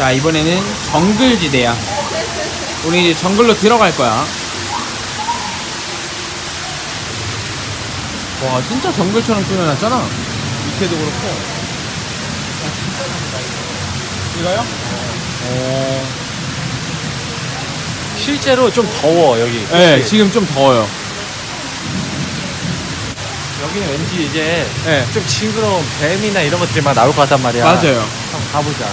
자 이번에는 정글 지대야 우리 이제 정글로 들어갈 거야 와 진짜 정글처럼 꾸며놨잖아 밑에도 그렇고 이거요? 어... 실제로 좀 더워 여기. 네 그치? 지금 좀 더워요 여기는 왠지 이제 네 좀 징그러운 뱀이나 이런 것들이 막 나올 것 같단 말이야. 맞아요 한번 가보자.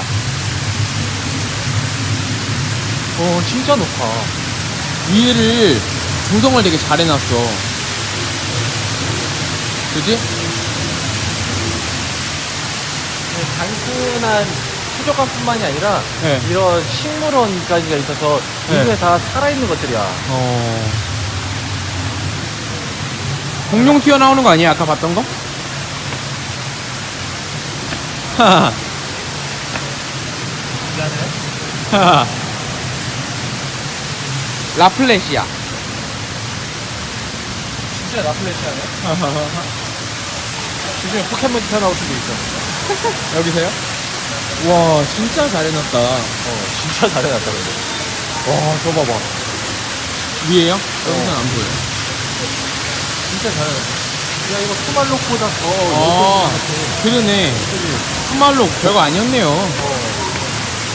어 진짜 높아. 위를 조성을 되게 잘 해놨어 그지? 단순한 수족관뿐만이 아니라 네. 이런 식물원까지가 있어서 네. 이게 다 살아있는 것들이야. 어. 공룡 튀어나오는 거 아니야? 아까 봤던 거? 하하. 하하. 라플렛이야. 진짜 라플레시아네. 요즘에 포켓몬 튀어나올 수도 있어. 여기서요? 와, 진짜 잘 해놨다. 어 진짜 잘해놨다 근데. 와 저 봐봐. 위에요? 여기서는 안 보여요. 진짜 잘해놨다. 야 이거 토말록보다 더 아, 그러네. 정말로 별거 아니었네요. 어.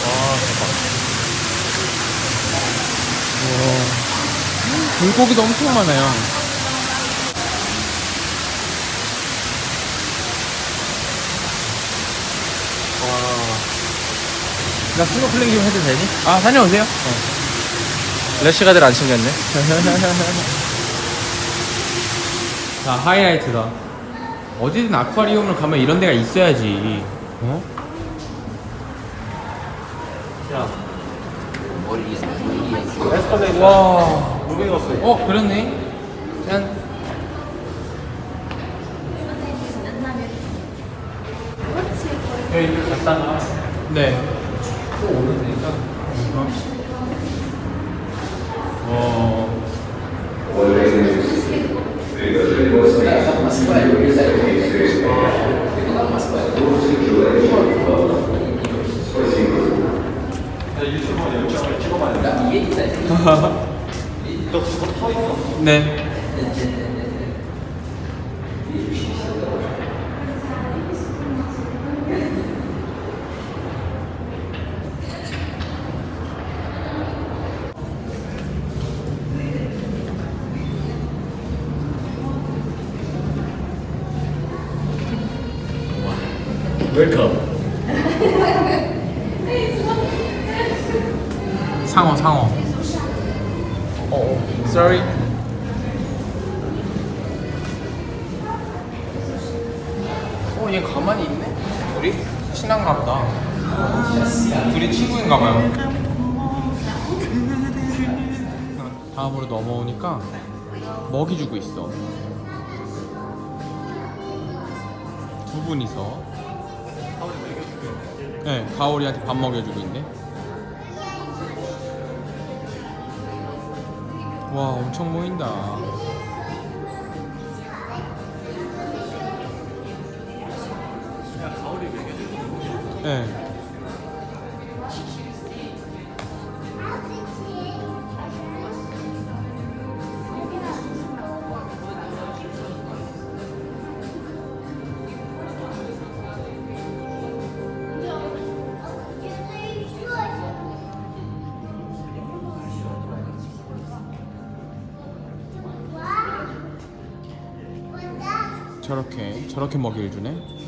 와 대박. 물고기도 엄청 많아요. 나 스노클링 좀 해도 되니? 아, 다녀오세요. 래시가들 안 챙겼네. 자, 하이라이트다. 어디든 아쿠아리움을 가면 이런 데가 있어야지. 어? 야. 에스컬레이터. 와. 무빙 없어. 어, 그렇네. 짠. 여기 갔다가 네. 또 오면 되니까. 어. 너 그거 터 있어? 네. 웰컴. 상어, 상어. 어. Sorry. 얘 가만히 있네? 둘이? 친한가 보다. 둘이 친구인가 봐요. 다음으로 넘어오니까 먹이 주고 있어. 두 분이서. 네, 가오리한테 밥 먹여주고 있네. 와, 엄청 모인다. 네. 저렇게 저렇게 먹이를 주네.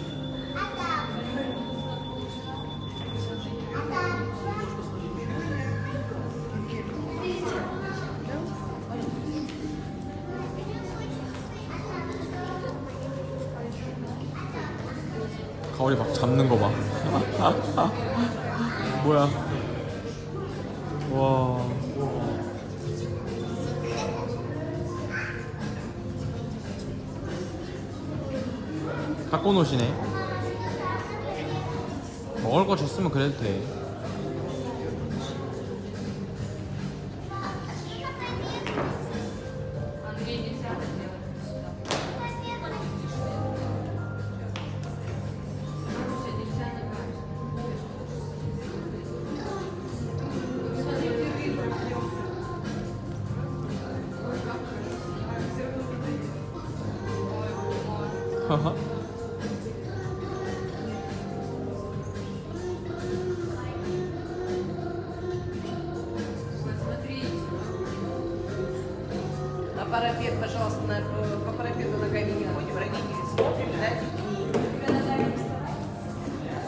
가오리 막 잡는 거 봐. 뭐야? 와. 갖고 노시네. 먹을 거 줬으면 그래도 돼. На парапет, пожалуйста, на, э, по парапету ногами не ходим, родители смотрят, да, детьми.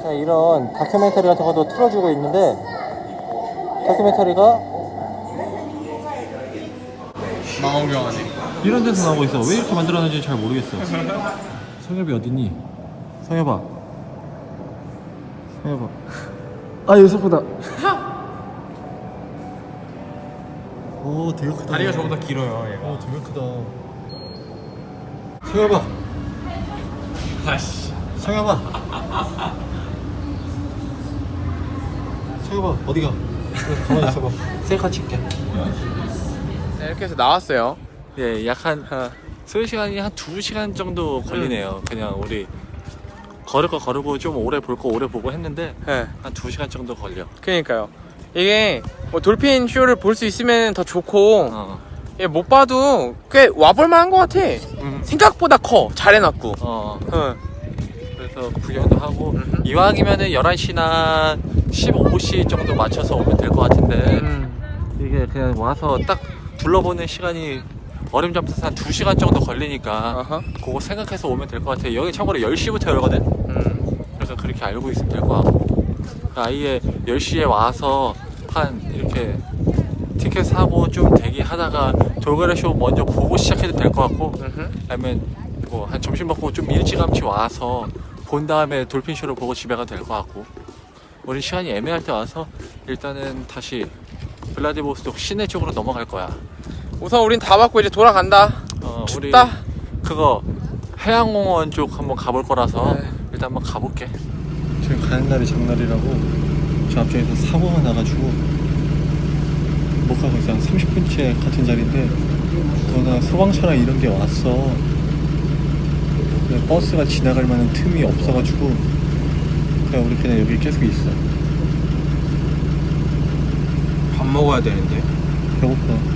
자, 이런 다큐멘터리 같은 것도 틀어주고 있는데 다큐멘터리가 망원경 안에. 이런 데서 나오고 있어. 왜 이렇게 만들었는지 잘 모르겠어. 성엽이 어딨니? 성엽아. 성엽아. 아, 여기서보다. 오, 되게 크다. 다리가 저보다 길어요, 얘가. 어, 되게 크다. 성엽아. 아씨. 성엽아. 성엽아, 어디가? 가만히 있어봐. 셀카 찍게. 네, 이렇게 해서 나왔어요. 예, 약한 어. 소요 시간이 한 2시간 정도 걸리네요. 그냥 우리 걸을 거 거르고 좀 오래 볼 거 오래 보고 했는데 네. 한 2시간 정도 걸려. 그니까요. 이게 뭐 돌핀 쇼를 볼 수 있으면 더 좋고 어. 예, 못 봐도 꽤 와볼만한 것 같아. 음. 생각보다 커. 잘 해놨고. 어. 응. 그래서 구경도 하고 음흠. 이왕이면은 11시나 15시 정도 맞춰서 오면 될 것 같은데 음. 이게 그냥 와서 딱 둘러보는 시간이 어림잡아서 한 2시간 정도 걸리니까 아하. 그거 생각해서 오면 될 것 같아요. 여기 참고로 10시부터 열거든. 음. 그래서 그렇게 알고 있으면 될 것 같고 그러니까 아예 10시에 와서 한 이렇게 티켓 사고 좀 대기하다가 돌고래 쇼 먼저 보고 시작해도 될 것 같고 음흠. 아니면 뭐 한 점심 먹고 좀 일찌감치 와서 본 다음에 돌핀 쇼를 보고 집에 가도 될 것 같고 우리 시간이 애매할 때 와서 일단은 다시 블라디보스토크 시내 쪽으로 넘어갈 거야 우선 우린 다 받고 이제 돌아간다. 어, 우리 춥다. 그거 해양공원 쪽 한번 가볼 거라서 네. 일단 한번 가볼게 지금 가는 날이 장날이라고 저 앞쪽에서 사고가 나가지고 못 가고 있어 한 30분째 같은 자리인데 그러나 소방차랑 이런 게 왔어 버스가 지나갈 만한 틈이 없어가지고 그냥 우리 그냥 여기 계속 있어 밥 먹어야 되는데. 배고파